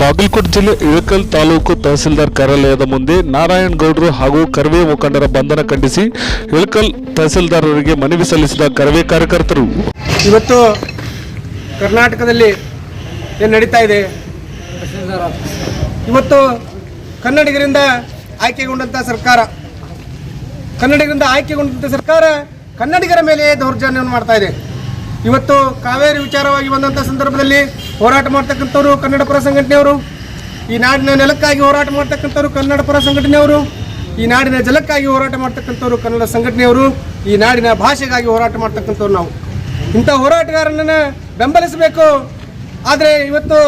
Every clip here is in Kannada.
ಬಾಗಲಕೋಟೆ ಜಿಲ್ಲೆ ಇಳಕಲ್ ತಾಲೂಕು ತಹಸೀಲ್ದಾರ್ ಕಾರ್ಯಾಲಯದ ಮುಂದೆ ನಾರಾಯಣ್ ಗೌಡರು ಹಾಗೂ ಕರವೇ ಮುಖಂಡರ ಬಂಧನ ಖಂಡಿಸಿ ಇಳಕಲ್ ತಹಸೀಲ್ದಾರರಿಗೆ ಮನವಿ ಸಲ್ಲಿಸಿದ ಕರವೇ ಕಾರ್ಯಕರ್ತರು. ಇವತ್ತು ಕರ್ನಾಟಕದಲ್ಲಿ ಏನು ನಡೀತಾ ಇದೆ? ಇವತ್ತು ಕನ್ನಡಿಗರಿಂದ ಆಯ್ಕೆಗೊಂಡಂಥ ಸರ್ಕಾರ, ಕನ್ನಡಿಗರಿಂದ ಆಯ್ಕೆಗೊಂಡಂಥ ಸರ್ಕಾರ ಕನ್ನಡಿಗರ ಮೇಲೆ ದೌರ್ಜನ್ಯವನ್ನು ಮಾಡ್ತಾ ಇದೆ. ಇವತ್ತು ಕಾವೇರಿ ವಿಚಾರವಾಗಿ ಬಂದಂಥ ಸಂದರ್ಭದಲ್ಲಿ ಹೋರಾಟ ಮಾಡ್ತಕ್ಕಂಥವ್ರು ಕನ್ನಡ ಪರ ಸಂಘಟನೆಯವರು, ಈ ನಾಡಿನ ನೆಲಕ್ಕಾಗಿ ಹೋರಾಟ ಮಾಡ್ತಕ್ಕಂಥವ್ರು ಕನ್ನಡ ಪರ ಸಂಘಟನೆಯವರು, ಈ ನಾಡಿನ ಜಲಕ್ಕಾಗಿ ಹೋರಾಟ ಮಾಡ್ತಕ್ಕಂಥವ್ರು ಕನ್ನಡ ಸಂಘಟನೆಯವರು, ಈ ನಾಡಿನ ಭಾಷೆಗಾಗಿ ಹೋರಾಟ ಮಾಡ್ತಕ್ಕಂಥವ್ರು ನಾವು. ಇಂಥ ಹೋರಾಟಗಾರರನ್ನು ಬೆಂಬಲಿಸಬೇಕು. ಆದರೆ ಇವತ್ತು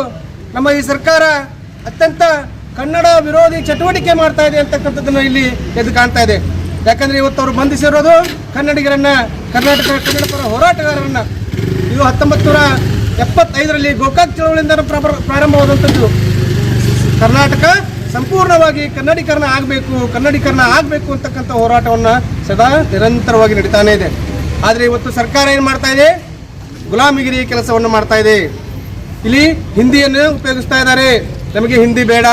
ನಮ್ಮ ಈ ಸರ್ಕಾರ ಅತ್ಯಂತ ಕನ್ನಡ ವಿರೋಧಿ ಚಟುವಟಿಕೆ ಮಾಡ್ತಾ ಇದೆ ಅಂತಕ್ಕಂಥದ್ದನ್ನು ಇಲ್ಲಿ ಎದ್ದು ಕಾಣ್ತಾ ಇದೆ. ಯಾಕಂದ್ರೆ ಇವತ್ತು ಅವರು ಬಂಧಿಸಿರೋದು ಕನ್ನಡಿಗರನ್ನು ಕರ್ನಾಟಕ ಕನ್ನಡ ಪರ ಹೋರಾಟಗಾರರನ್ನ ಇದು ಹತ್ತೊಂಬತ್ತು ನೂರ ಎಪ್ಪತ್ತೈದರಲ್ಲಿ ಗೋಕಾಕ್ ಚಳವಳಿಯಿಂದ ಪ್ರಾರ- ಪ್ರಾರಂಭವಾದಂಥದ್ದು. ಕರ್ನಾಟಕ ಸಂಪೂರ್ಣವಾಗಿ ಕನ್ನಡೀಕರಣ ಆಗಬೇಕು ಕನ್ನಡೀಕರಣ ಆಗಬೇಕು ಅಂತಕ್ಕಂಥ ಹೋರಾಟವನ್ನು ಸದಾ ನಿರಂತರವಾಗಿ ನಡೀತಾನೆ ಇದೆ. ಆದರೆ ಇವತ್ತು ಸರ್ಕಾರ ಏನು ಮಾಡ್ತಾ ಇದೆ? ಗುಲಾಮಿಗಿರಿ ಕೆಲಸವನ್ನು ಮಾಡ್ತಾ ಇದೆ. ಇಲ್ಲಿ ಹಿಂದಿಯನ್ನು ಉಪಯೋಗಿಸ್ತಾ ಇದ್ದಾರೆ. ನಮಗೆ ಹಿಂದಿ ಬೇಡ.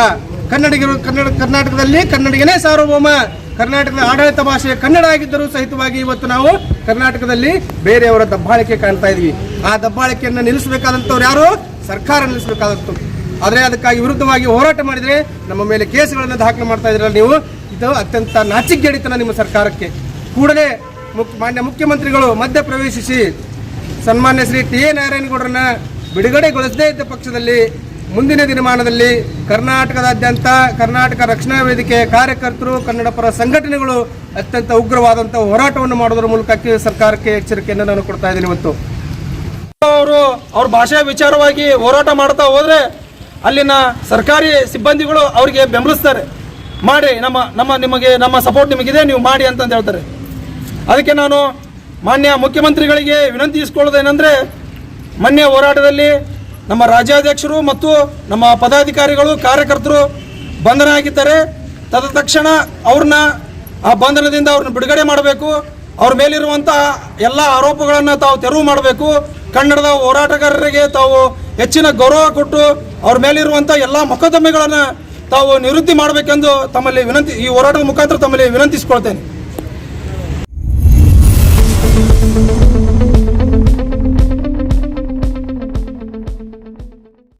ಕನ್ನಡಿಗರು ಕನ್ನಡ, ಕರ್ನಾಟಕದಲ್ಲಿ ಕನ್ನಡಿಗನೇ ಸಾರ್ವಭೌಮ. ಕರ್ನಾಟಕದ ಆಡಳಿತ ಭಾಷೆ ಕನ್ನಡ ಆಗಿದ್ದರೂ ಸಹಿತವಾಗಿ ಇವತ್ತು ನಾವು ಕರ್ನಾಟಕದಲ್ಲಿ ಬೇರೆಯವರ ದಬ್ಬಾಳಿಕೆ ಕಾಣ್ತಾ ಇದೀವಿ. ಆ ದಬ್ಬಾಳಿಕೆಯನ್ನು ನಿಲ್ಲಿಸಬೇಕಾದಂಥವ್ರು ಯಾರು? ಸರ್ಕಾರ ನಿಲ್ಲಿಸಬೇಕಾದಂಥವ್ರು. ಆದರೆ ಅದಕ್ಕಾಗಿ ವಿರುದ್ಧವಾಗಿ ಹೋರಾಟ ಮಾಡಿದರೆ ನಮ್ಮ ಮೇಲೆ ಕೇಸುಗಳನ್ನು ದಾಖಲು ಮಾಡ್ತಾ ಇದ್ರಲ್ಲ ನೀವು? ಇದು ಅತ್ಯಂತ ನಾಚಿಕೆಡಿತನ ನಿಮ್ಮ ಸರ್ಕಾರಕ್ಕೆ. ಕೂಡಲೇ ಮುಕ್ ಮಾನ್ಯ ಮುಖ್ಯಮಂತ್ರಿಗಳು ಮಧ್ಯ ಪ್ರವೇಶಿಸಿ ಸನ್ಮಾನ್ಯ ಶ್ರೀ ಟಿ ಎ ನಾರಾಯಣಗೌಡರನ್ನ ಬಿಡುಗಡೆಗೊಳಿಸದೇ ಇದ್ದ ಪಕ್ಷದಲ್ಲಿ ಮುಂದಿನ ದಿನಮಾನದಲ್ಲಿ ಕರ್ನಾಟಕದಾದ್ಯಂತ ಕರ್ನಾಟಕ ರಕ್ಷಣಾ ವೇದಿಕೆಯ ಕಾರ್ಯಕರ್ತರು ಕನ್ನಡ ಪರ ಸಂಘಟನೆಗಳು ಅತ್ಯಂತ ಉಗ್ರವಾದಂಥ ಹೋರಾಟವನ್ನು ಮಾಡೋದ್ರ ಮೂಲಕ ಸರ್ಕಾರಕ್ಕೆ ಎಚ್ಚರಿಕೆಯನ್ನು ನಾನು ಕೊಡ್ತಾ ಇದ್ದೀನಿ ಇವತ್ತು ಅವರು ಅವ್ರ ಭಾಷಾ ವಿಚಾರವಾಗಿ ಹೋರಾಟ ಮಾಡ್ತಾ ಹೋದ್ರೆ ಅಲ್ಲಿನ ಸರ್ಕಾರಿ ಸಿಬ್ಬಂದಿಗಳು ಅವರಿಗೆ ಬೆಂಬಲಿಸ್ತಾರೆ. ಮಾಡಿ, ನಮ್ಮ ನಮ್ಮ ನಿಮಗೆ, ನಮ್ಮ ಸಪೋರ್ಟ್ ನಿಮಗಿದೆ, ನೀವು ಮಾಡಿ ಅಂತಂದು ಹೇಳ್ತಾರೆ. ಅದಕ್ಕೆ ನಾನು ಮಾನ್ಯ ಮುಖ್ಯಮಂತ್ರಿಗಳಿಗೆ ವಿನಂತಿಸಿಕೊಳ್ಳೋದೇನೆಂದರೆ ಮೊನ್ನೆ ಹೋರಾಟದಲ್ಲಿ ನಮ್ಮ ರಾಜ್ಯಾಧ್ಯಕ್ಷರು ಮತ್ತು ನಮ್ಮ ಪದಾಧಿಕಾರಿಗಳು, ಕಾರ್ಯಕರ್ತರು ಬಂಧನ ಆಗಿದ್ದಾರೆ ತದ ತಕ್ಷಣ ಅವ್ರನ್ನ ಆ ಬಂಧನದಿಂದ ಅವ್ರನ್ನ ಬಿಡುಗಡೆ ಮಾಡಬೇಕು. ಅವ್ರ ಮೇಲಿರುವಂಥ ಎಲ್ಲ ಆರೋಪಗಳನ್ನು ತಾವು ತೆರವು ಮಾಡಬೇಕು. ಕನ್ನಡದ ಹೋರಾಟಗಾರರಿಗೆ ತಾವು ಹೆಚ್ಚಿನ ಗೌರವ ಕೊಟ್ಟು ಅವ್ರ ಮೇಲಿರುವಂಥ ಎಲ್ಲ ಮೊಕದ್ದಮೆಗಳನ್ನು ತಾವು ನಿವೃತ್ತಿ ಮಾಡಬೇಕೆಂದು ತಮ್ಮಲ್ಲಿ ವಿನಂತಿ, ಈ ಹೋರಾಟದ ಮುಖಾಂತರ ತಮ್ಮಲ್ಲಿ ವಿನಂತಿಸಿಕೊಳ್ತೇನೆ.